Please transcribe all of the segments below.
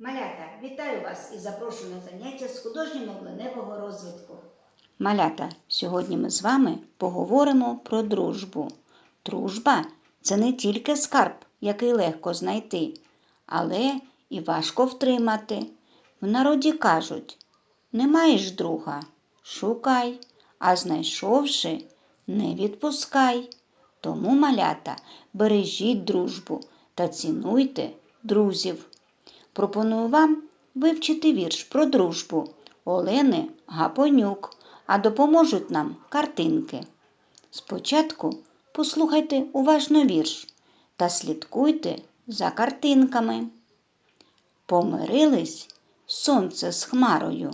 Малята, вітаю вас і запрошую на заняття з художньо-мовленевого розвитку. Малята, сьогодні ми з вами поговоримо про дружбу. Дружба це не тільки скарб, який легко знайти, але і важко втримати. В народі кажуть: не маєш друга, шукай, а знайшовши, не відпускай. Тому, малята, бережіть дружбу та цінуйте друзів. Пропоную вам вивчити вірш про дружбу Олени Гапонюк, а допоможуть нам картинки. Спочатку послухайте уважно вірш та слідкуйте за картинками. Помирились сонце з хмарою,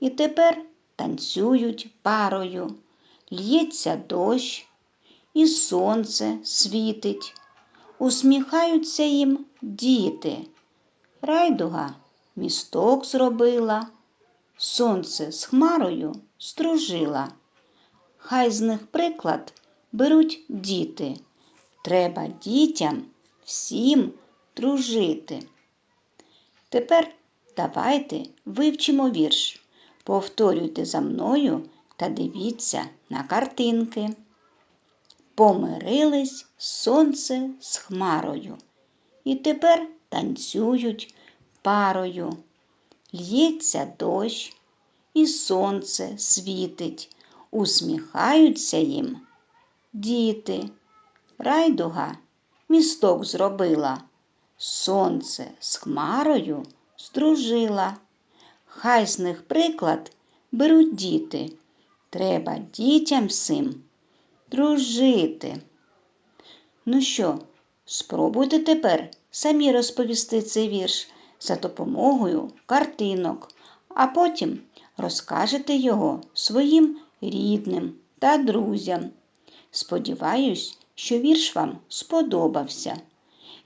і тепер танцюють парою, л'ється дощ, і сонце світить, усміхаються їм діти. Райдуга місток зробила, сонце з хмарою стружила. Хай з них приклад беруть діти. Треба дітям всім дружити. Тепер давайте вивчимо вірш. Повторюйте за мною та дивіться на картинки. Помирились сонце з хмарою, і тепер танцюють парою. Л'ється дощ, і сонце світить, усміхаються їм діти. Райдуга місток зробила, сонце з хмарою стружила. Хай з них приклад беруть діти. Треба дітям всім дружити. Ну що, спробуйте тепер самі розповісти цей вірш за допомогою картинок, а потім розкажете його своїм рідним та друзям. Сподіваюсь, що вірш вам сподобався.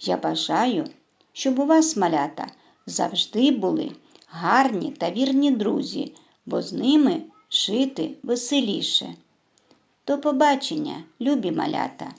Я бажаю, щоб у вас, малята, завжди були гарні та вірні друзі, бо з ними жити веселіше. До побачення, любі малята!